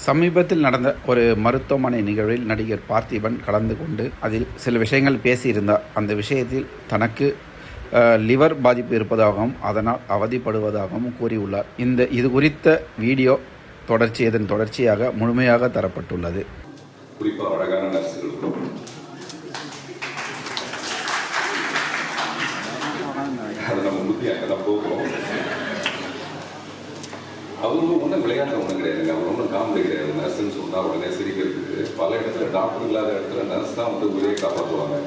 சமீபத்தில் நடந்த ஒரு மருத்துவமனை நிகழ்வில் நடிகர் பார்த்திபன் கலந்து கொண்டு அதில் சில விஷயங்கள் பேசியிருந்தார். அந்த விஷயத்தில் தனக்கு லிவர் பாதிப்பு இருப்பதாகவும் அதனால் அவதிப்படுவதாகவும் கூறியுள்ளார். இந்த இது குறித்த வீடியோ தொடர்ச்சி இதன் தொடர்ச்சியாக முழுமையாக தரப்பட்டுள்ளது. குறிப்பாக அழகான நர்ஸுகள் அதை நம்ம புத்தி அங்கே தான் போகிறோம் ஒன்றும் ஒன்றும் விளையாட்டு ஒன்றும் கிடையாதுங்க அவங்க ஒன்றும் காமெடி கிடையாது. நர்ஸுன்னு சொன்னால் உடனே சிரிக்கிறதுக்கு பல இடத்துல டாக்டர் இல்லாத இடத்துல நர்ஸ் தான் வந்து உயிரை காப்பாற்றுவாங்க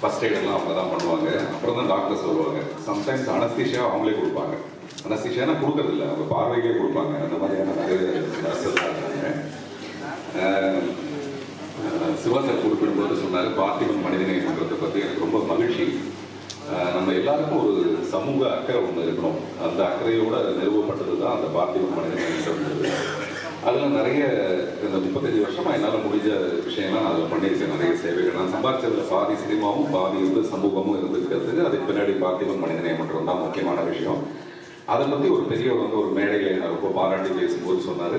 ஃபஸ்ட் எய்டெல்லாம் அவங்க தான் பண்ணுவாங்க. அப்புறம் தான் டாக்டர்ஸ் வருவாங்க. சம்டைம்ஸ் அனஸ்தீஷியா அவங்களே கொடுப்பாங்க. அனஸ்தீஷியானா கொடுக்கறதில்ல. அவங்க பார்வைக்கே கொடுப்பாங்க. அந்த மாதிரியான நிறைய நர்ஸஸ் இருக்காங்க. ஆஹ் சிவா சார் குறிப்பிடும்போது சொன்னார் பார்த்திபன் மனிதநேயன்றதை பற்றி எனக்கு ரொம்ப மகிழ்ச்சி. நம்ம எல்லாருக்கும் ஒரு சமூக அக்கறை ஒன்று இருக்கணும். அந்த அக்கறையோட நிறுவப்பட்டது தான் அந்த பார்த்திபன் மனிதநேயன்றது அதில் நிறைய இந்த முப்பத்தஞ்சு வருஷமாக என்னால் முடிஞ்ச விஷயம்லாம் நான் அதில் பண்ணியிருக்கேன். நிறைய சேவைகள். நான் சம்பாதிச்சதில் பாதி சினிமாவும் பாதி வந்து சமூகமும் இருந்துக்கிறது அதுக்கு பின்னாடி பார்த்திபன் மனிதநேயம் தான் முக்கியமான விஷயம். அதை பற்றி ஒரு பெரியவர் வந்து ஒரு மேடையில் என்ன ரொம்ப பாராட்டி பேசும்போது சொன்னார்.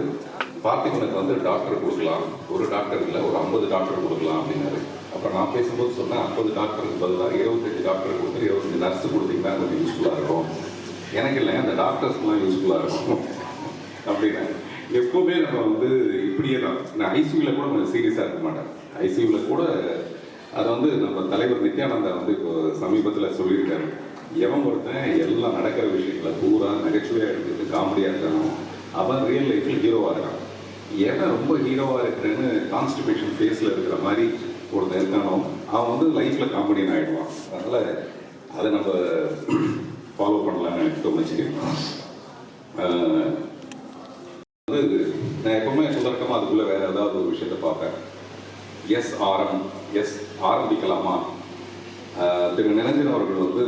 பார்த்திபனுக்கு வந்து டாக்டர் கொடுக்கலாம். ஒரு டாக்டர் இல்லை ஒரு ஐம்பது டாக்டர் கொடுக்கலாம் அப்படின்னாரு. அப்புறம் நான் பேசும்போது சொன்னேன் ஐம்பது டாக்டருக்கு பதிலாக இருபத்தஞ்சு டாக்டர் கொடுத்து இருபத்தஞ்சு நர்ஸ் கொடுத்தீங்கன்னா கொஞ்சம் யூஸ்ஃபுல்லாக இருக்கும். எனக்கு இல்லை அந்த டாக்டர்ஸ்க்குலாம் யூஸ்ஃபுல்லாக இருக்கும். அப்படின்னா எப்போவுமே நம்ம வந்து இப்படியே தான். நான் ஐசியூவில் கூட கொஞ்சம் சீரியஸாக இருக்க மாட்டேன். ஐசியூவில் கூட அதை வந்து நம்ம தலைவர் நித்யானந்தா வந்து இப்போ சமீபத்தில் சொல்லியிருக்காரு. எவன் ஒருத்தன் எல்லாம் நடக்கிற விஷயங்களை பூரா நகைச்சுவையாக எடுத்துட்டு காமெடியாக இருக்கானோ அவன் ரியல் லைஃப்பில் ஹீரோவாக இருக்கான். எவன் ரொம்ப ஹீரோவாக இருக்கிறேன்னு கான்ஸ்டிபேஷன் ஃபேஸில் இருக்கிற மாதிரி ஒருத்தன் இருக்கானோ அவன் வந்து லைஃப்பில் காமெடியன் ஆகிடுவான் அதனால் அதை நம்ம ஃபாலோ பண்ணலாம்னு எனக்கு தோணுச்சு வந்து நான் எப்பவுமே சுதர்க்கமாக அதுக்குள்ளே வேறு ஏதாவது ஒரு விஷயத்த பார்ப்பேன். எஸ் ஆரம் எஸ் ஆரம்பிக்கலாமா? திரு நிரஞ்சன் அவர்கள் வந்து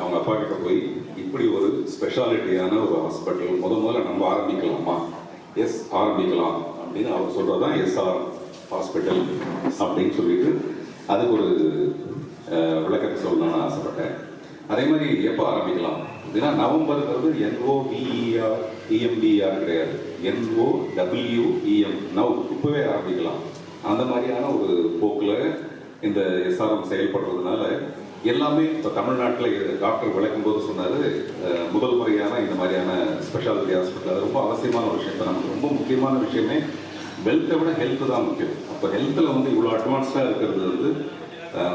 அவங்க அப்பா கிட்ட போய் இப்படி ஒரு ஸ்பெஷாலிட்டியான ஒரு ஹாஸ்பிட்டல் முத முதல்ல நம்ம ஆரம்பிக்கலாமா? எஸ் ஆரம்பிக்கலாம் அப்படின்னு அவர் சொல்கிறது தான் எஸ்ஆர் ஹாஸ்பிட்டல் அப்படின்னு சொல்லிட்டு அதுக்கு ஒரு விளக்கத்தை சொல்லணும்னு ஆசைப்பட்டேன். அதே மாதிரி எப்போ ஆரம்பிக்கலாம்? அப்படின்னா நவம்பருங்கிறது N O V E R E M D R கிடையாது. N O W E M now இப்போவே ஆரம்பிக்கலாம். அந்த மாதிரியான ஒரு போக்கில் இந்த எஸ்ஆர்எம் செயல்படுறதுனால எல்லாமே இப்போ தமிழ்நாட்டில் டாக்டர் விளக்கும் போது சொன்னார் முதல் முறையான இந்த மாதிரியான ஸ்பெஷாலிட்டி ஹாஸ்பிட்டல் அது ரொம்ப அவசியமான ஒரு விஷயம் இப்போ நமக்கு ரொம்ப முக்கியமான விஷயமே வெல்த்தை விட ஹெல்த்து தான் முக்கியம். அப்போ ஹெல்த்தில் வந்து இவ்வளோ அட்வான்ஸ்டாக இருக்கிறது வந்து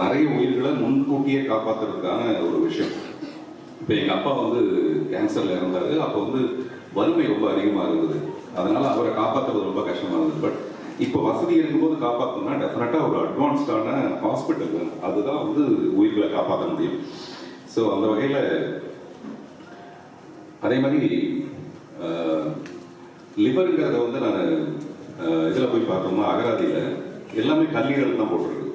நிறைய உயிர்களை முன்கூட்டியே காப்பாற்றுறதுக்கான ஒரு விஷயம். இப்போ எங்கள் அப்பா வந்து கேன்சரில் இருந்தார் அப்போ வந்து வறுமை ரொம்ப அதிகமாக இருந்தது. அதனால் அவரை காப்பாற்றுறது ரொம்ப கஷ்டமாக இருந்தது. பட் இப்போ வசதி இருக்கும்போது காப்பாற்றணும்னா டெஃபினட்டாக ஒரு அட்வான்ஸ்டான ஹாஸ்பிட்டல் வேணும் அதுதான் வந்து உயிர்களை காப்பாற்ற முடியும். ஸோ அந்த வகையில் அதே மாதிரி லிவருங்கிறத வந்து நான் இதில் போய் பார்த்தோம்னா அகராதியில் எல்லாமே கல்லீரல் தான் போட்டிருக்கு.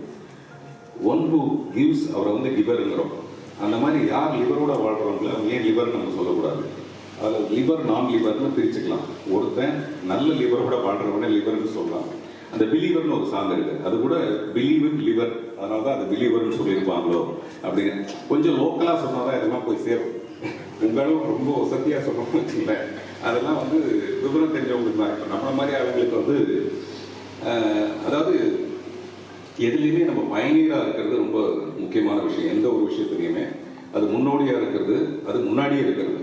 ஒன் ஹூ கிவ்ஸ் அவரை வந்து கிவருங்கிறோம் அந்த மாதிரி யார் லிவரோட வாழ்றவங்கள அவங்க ஏன் லிவர் நம்ம சொல்லக்கூடாது? அதில் லிவர் நான் லிவர்னு பிரிச்சுக்கலாம். ஒருத்தன் நல்ல லிவரோட வாழ்கிறவனே லிவர்னு சொல்லலாம். அந்த பிலீவர்னு ஒரு சாங் இருக்கு. அது கூட பிலீவ் இன் லிவர் அதனால தான் அது பிலீவர்னு சொல்லியிருப்பாங்களோ அப்படின்னு. கொஞ்சம் லோக்கலாக சொன்னாதான் இதெல்லாம் போய் சேரும். உங்களும் ரொம்ப வசதியாக சொன்னோம்னு வச்சுங்களேன் அதெல்லாம் வந்து விவரம் தெரிஞ்சவங்களுக்கு தான். இப்போ நம்மளை மாதிரி ஆளுங்களுக்கு வந்து அதாவது எதுலேயுமே நம்ம பயணியராக இருக்கிறது ரொம்ப முக்கியமான விஷயம். எந்த ஒரு விஷயத்துலையுமே. அது முன்னோடியாக இருக்கிறது அது முன்னாடியே இருக்கிறது.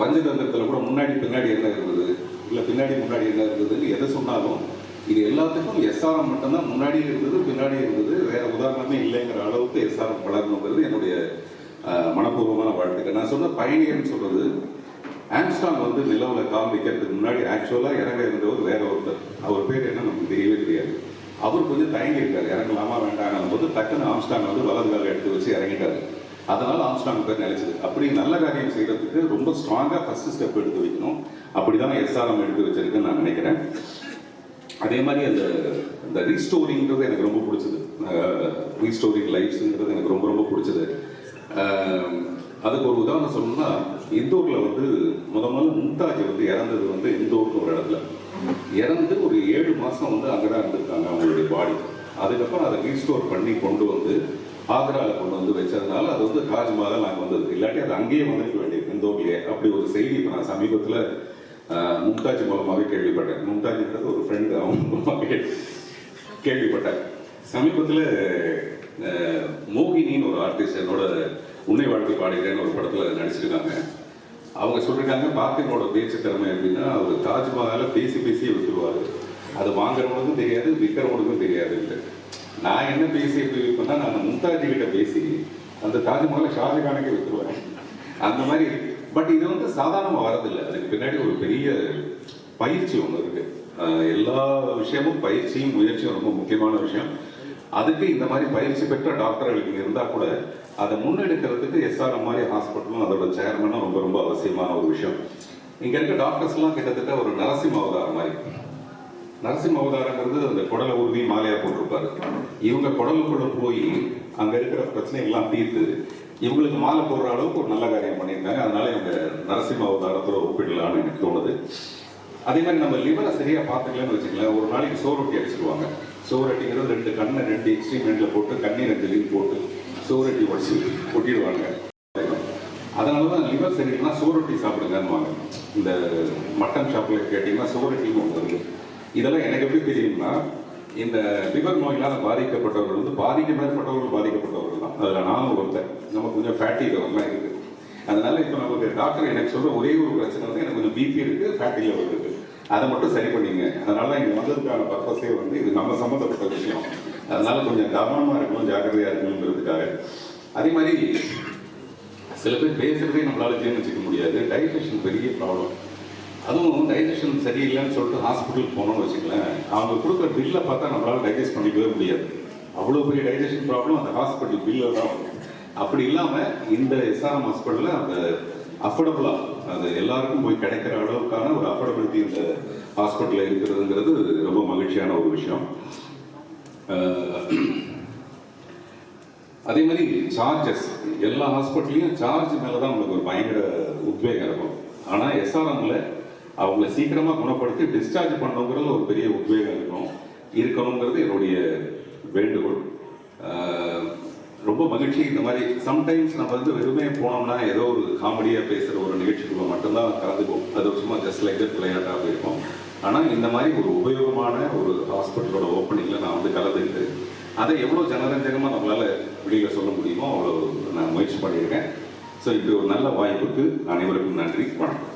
பஞ்சதந்திரத்தில் கூட முன்னாடி பின்னாடி என்ன இருந்தது? இல்லை பின்னாடி முன்னாடி என்ன இருந்ததுன்னு எதை சொன்னாலும் இது எல்லாத்துக்கும் எஸ்ஆர்எம் மட்டும்தான் முன்னாடி இருந்தது பின்னாடி இருந்தது. வேற உதாரணமே இல்லைங்கிற அளவுக்கு எஸ்ஆர்எம் வளரணுங்கிறது என்னுடைய மனப்பூர்வமான வாழ்த்துக்கள். நான் சொன்ன பயணியர்னு சொல்கிறது ஆம்ஸ்டாங் வந்து நிலவில் கால் வைக்கிறதுக்கு முன்னாடி ஆக்சுவலாக இறங்க இருந்தவர் வேற ஒருத்தர். அவர் பேர் என்ன நமக்கு தெரியவே தெரியாது. அவர் கொஞ்சம் தயங்கி இறங்கலாமா வேண்டாம் போது டக்குன்னு ஆம்ஸ்டாங் வந்து வலது கால எடுத்து வச்சு இறங்கிட்டாரு. அதனால ஆம்ஸ்டாங் பேர் நிலைச்சது. அப்படி நல்ல காரியம் செய்யறதுக்கு ரொம்ப ஸ்ட்ராங்காக ஃபர்ஸ்ட் ஸ்டெப் எடுத்து வைக்கணும். அப்படிதான் எஸ்ஆர்எம் எடுத்து வச்சிருக்குன்னு நான் நினைக்கிறேன். அதே மாதிரி அந்த இந்த ரீஸ்டோரிங்கிறது எனக்கு ரொம்ப பிடிச்சது. ரீஸ்டோரிங் லைஃப்ஸுங்கிறது எனக்கு ரொம்ப ரொம்ப பிடிச்சது. அதுக்கு ஒரு உதாரணம் சொல்லணும்னா இந்தூர்ல வந்து முத முதல்ல மும்தாஜ் வந்து இறந்தது வந்து இந்தூருக்கு ஒரு இடத்துல. இறந்து ஒரு ஏழு மாசம் வந்து அங்கதான் இருந்திருக்காங்க அவங்களுடைய பாடி அதுக்கப்புறம் அதை ரீஸ்டோர் பண்ணி கொண்டு வந்து ஆக்ராவில் கொண்டு வந்து வச்சதுனால அது வந்து தாஜ்மஹால் நாங்கள் வந்தது இல்லாட்டி அது அங்கேயே வந்திருக்க வேண்டியது இந்தோர்லேயே. அப்படி ஒரு செய்தி இப்போ நான் சமீபத்தில் மும்தாஜ் மூலமாகவே கேள்விப்பட்டேன். மும்தாஜ்ன்றது ஒரு ஃப்ரெண்டு அவங்க மூலமாகவே கேள்விப்பட்டேன். சமீபத்தில் மோகினின்னு ஒரு ஆர்டிஸ்ட் என்னோட உன்னை வாழ்க்கை பாடுகிறேன்னு ஒரு படத்தில் நடிச்சிருக்காங்க. அவங்க சொல்லிருக்காங்க பார்த்திபனோட பேச்சு திறமை அப்படின்னா அவர் தாஜ்மஹாலை பேசி பேசி வித்துருவாரு. அது வாங்குறவனுக்கும் தெரியாது விற்கிறவனுக்கும் தெரியாது நான் என்ன பேசி எப்படி விற்பேன்னா நான் மும்தாஜி கிட்ட பேசி அந்த தாஜ்மஹாலை ஷாஜகானுக்கு விற்றுருவேன் அந்த மாதிரி பட் இது வந்து சாதாரணமாக வரதில்லை. அதுக்கு பின்னாடி ஒரு பெரிய பயிற்சி ஒன்று இருக்கு. எல்லா விஷயமும் பயிற்சியும் முயற்சியும் ரொம்ப முக்கியமான விஷயம். அதுக்கு இந்த மாதிரி பயிற்சி பெற்ற டாக்டர்களுக்கு இங்க இருந்தா கூட அதை முன்னெடுக்கிறதுக்கு எஸ்ஆர்எம் மாதிரி ஹாஸ்பிட்டலும் அதோட சேர்மனும் ரொம்ப ரொம்ப அவசியமான ஒரு விஷயம். இங்க இருக்க டாக்டர்ஸ் எல்லாம் கிட்டத்தட்ட ஒரு நரசிம்ம அவதாரம் மாதிரி. நரசிம்ம அவதாரங்கிறது அந்த குடலை உறுதி மாலையா போட்டிருப்பாரு. இவங்க குடலுக்குள்ள போய் அங்க இருக்கிற பிரச்சனைகள்லாம் தீர்த்து இவங்களுக்கு மாலை போடுற அளவுக்கு ஒரு நல்ல காரியம் பண்ணியிருந்தாங்க அதனால இவங்க நரசிம்ம அவதாரத்தோட ஒப்பிடலாம்னு எனக்கு தோணுது. அதே மாதிரி நம்ம லிவரை சரியாக பார்த்துக்கலன்னு வச்சுக்கலாம் ஒரு நாளைக்கு சோரொட்டி அடிச்சிருவாங்க. சோரட்டிங்கிறது ரெண்டு கண்ணை ரெண்டு எக்ஸ்ட்ரீம் ரெண்டில் போட்டு கண்ணீர் ரெண்டு லீவ் போட்டு சோரட்டி உடச்சி கொட்டிடுவாங்க. அதனால தான் லிவர் சரியில்லைனா சோரொட்டி சாப்பிடுங்கன்னு இந்த மட்டன் ஷாப்பில் கேட்டிங்கன்னா சோரட்டின்னு ஒன்று இதெல்லாம் எனக்கு எப்படி தெரியும்னா இந்த லிவர் நோயினால் பாதிக்கப்பட்டவர்கள் வந்து பாதிக்க மேற்பட்டவர்கள் பாதிக்கப்பட்டவர்கள் தான். அதில் நானும் ஒருத்தன். நமக்கு கொஞ்சம் ஃபேட்டி லிவர்லாம் இருக்குது அதனால இப்போ நமக்கு டாக்டர் எனக்கு சொல்கிற ஒரே ஒரு பிரச்சனை வந்து எனக்கு கொஞ்சம் பிபி இருக்குது ஃபேட்டி லெவல் இருக்குது அதை மட்டும் சரி பண்ணிங்க. அதனால இங்க வந்ததுக்கான பர்பஸே வந்து இது நம்ம சம்மந்தப்பட்ட விஷயம். அதனால கொஞ்சம் கவனமா இருக்கணும் ஜாக்கிரதையா இருக்கணுங்கிறதுக்காக. அதே மாதிரி சில பேர் பேசுறதே நம்மளால ஜீர்ணிச்சிக்க முடியாது. டைஜஷன் பெரிய ப்ராப்ளம் அதுவும் டைஜஷன் சரியில்லைன்னு சொல்லிட்டு ஹாஸ்பிட்டலுக்கு போனோம்னு வச்சுக்கலாம் அவங்க கொடுக்குற பில்லை பார்த்தா நம்மளால டைஜஸ்ட் பண்ணிக்கவே முடியாது. அவ்வளோ பெரிய டைஜஷன் ப்ராப்ளம் அந்த ஹாஸ்பிட்டல் பில்லில் தான் அப்படி இல்லாமல் இந்த எஸ்ஆர்எம் ஹாஸ்பிட்டலில் அந்த அஃபோர்டபுளாக அது எல்லாருக்கும் போய் கிடைக்கிற அளவுக்கான ஒரு அஃபோர்டபிலிட்டி இந்த ஹாஸ்பிட்டலில் இருக்கிறதுங்கிறது ரொம்ப மகிழ்ச்சியான ஒரு விஷயம். அதே மாதிரி சார்ஜஸ் எல்லா ஹாஸ்பிட்டல்லையும் சார்ஜ் மேலே தான் உங்களுக்கு ஒரு பயங்கர உத்வேகம் இருக்கும். ஆனால் எஸ்ஆர்எம்ல அவங்கள சீக்கிரமாக குணப்படுத்தி டிஸ்சார்ஜ் பண்ணுங்கிறது ஒரு பெரிய உத்வேகம் இருக்கும். இருக்கணுங்கிறது என்னுடைய வேண்டுகோள். ரொம்ப மகிழ்ச்சி. இந்த மாதிரி சம்டைம்ஸ் நம்ம வந்து வெறுமே போனோம்னா ஏதோ ஒரு காமெடியாக பேசுகிற ஒரு நிகழ்ச்சிக்குள்ள மட்டும்தான் கலந்துக்குவோம். அது சும்மா ஜஸ்ட் லைக் விளையாட்டாக போயிருக்கோம் ஆனால் இந்த மாதிரி ஒரு உபயோகமான ஒரு ஹாஸ்பிட்டலோட ஓப்பனிங்கில் நான் வந்து கலந்துக்கிட்டு அதை எவ்வளோ ஜனரஞ்சகமாக நம்மளால வெளியில் சொல்ல முடியுமோ அவ்வளோ நான் முயற்சி பண்ணியிருக்கேன். ஸோ இப்படி ஒரு நல்ல வாய்ப்புக்கு அனைவருக்கும் நன்றி. வணக்கம்.